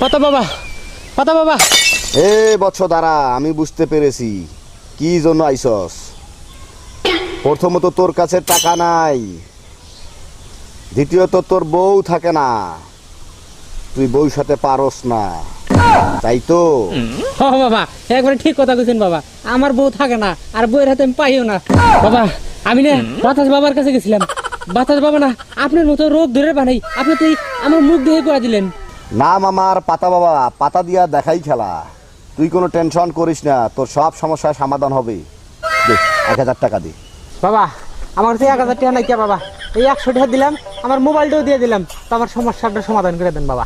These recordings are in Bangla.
পাতা বাবা পাতা বাবা। এ বচ্চ দ্বারা আমি বুঝতে পেরেছি। কি জন্য আইসস? প্রথমত তোর কাছে টাকা নাই। দ্বিতীয়ত তোর বউ থাকে না। তুই বউর সাথে পারস না। তাই তো? বাবা একবারে ঠিক কথা কইছেন বাবা। আমার বউ থাকে না আর বউয়ের হাতে আমি পাইও না। বাবা আমি না বাতাস বাবার কাছে গেছিলাম। বাতাস বাবা না আপনার মতো রোগ ধরে বানাই। আপনি তো এই আমার মুখ দিয়ে করে দিলেন। নাম আমার পাতা বাবা পাতা দিয়া দেখাই খেলা। তুই কোনো টেনশন করিস না তোর সব সমস্যার সমাধান হবে। দে এক হাজার টাকা দে। বাবা আমার তো এক হাজার টাকা নাই কে বাবা? এই একশো টাকা দিলাম আমার মোবাইলটাও দিয়ে দিলাম। তো আমার সমস্যাটা সমাধান করে দেন বাবা।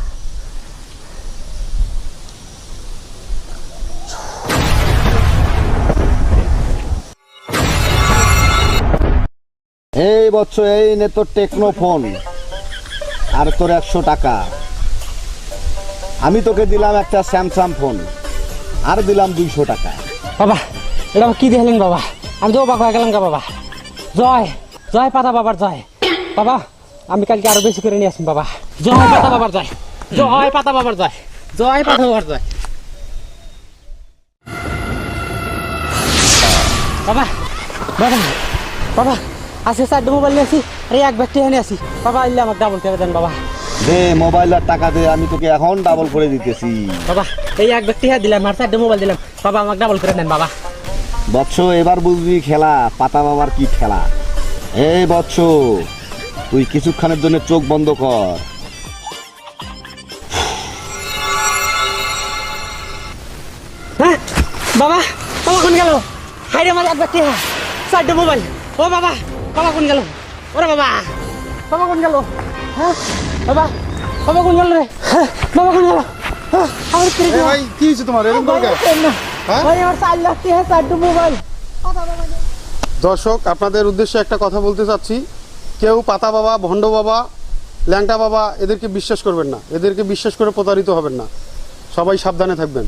এই বছর এই নে তোর টেকনো ফোন আর তোর একশো টাকা। আমি তোকে দিলাম একটা স্যামসাং ফোন, আর দিলাম দুইশো টাকা। বাবা, এটা কি দেখলেন বাবা? আমি তো হয়ে গেলাম গা বাবা। জয় জয় পাতা বাবার জয়। বাবা, আমি কালকে আরও বেশি করে নিয়ে আসি বাবা। জয় পাতা বাবার জয়। জয় পাতা বাবার জয়। জয় পাতা বাবার জয়। বাবা বাবা বাবা আজকে চারটে মোবাইল নিয়ে আসি, আরে এক ব্যাগটি নিয়ে আসি। বাবা আইলে আমাকে ডাবল করে দেন বাবা। দে মোবাইল আর টাকা দে আমি তোকে এখন ডাবল করে দিতেছি। বাবা এই এক ব্যক্তি হ্যাঁ দিলাম আর চারটে মোবাইল দিলাম। বাবা আমাকে ডাবল করে দেন বাবা। বৎস এবার বুঝবি খেলা পাতা বাবার কি খেলা। এই বৎস তুই কিছুক্ষণের জন্য চোখ বন্ধ কর। হ্যাঁ বাবা বাবা কোন গেল? হাই রে আমার এক ব্যক্তি হ্যাঁ চারটে মোবাইল ও বাবা বাবা কোন গেল? ওরে বাবা। বাবা কোন গেল? হ্যাঁ? বাবা বাবা কোন গেল রে? হ্যাঁ, বাবা কোন গেল? হ্যাঁ, আমার স্ত্রী ভাই কি হয়েছে তোমার? এরকম করে হ্যাঁ? ভাই আমার চার লাখ টাকা চারটে মোবাইল দর্শক আপনাদের উদ্দেশ্যে একটা কথা বলতে চাচ্ছি। কেউ পাতা বাবা ভণ্ড বাবা ল্যাংটা বাবা এদেরকে বিশ্বাস করবেন না। এদেরকে বিশ্বাস করে প্রতারিত হবেন না। সবাই সাবধানে থাকবেন।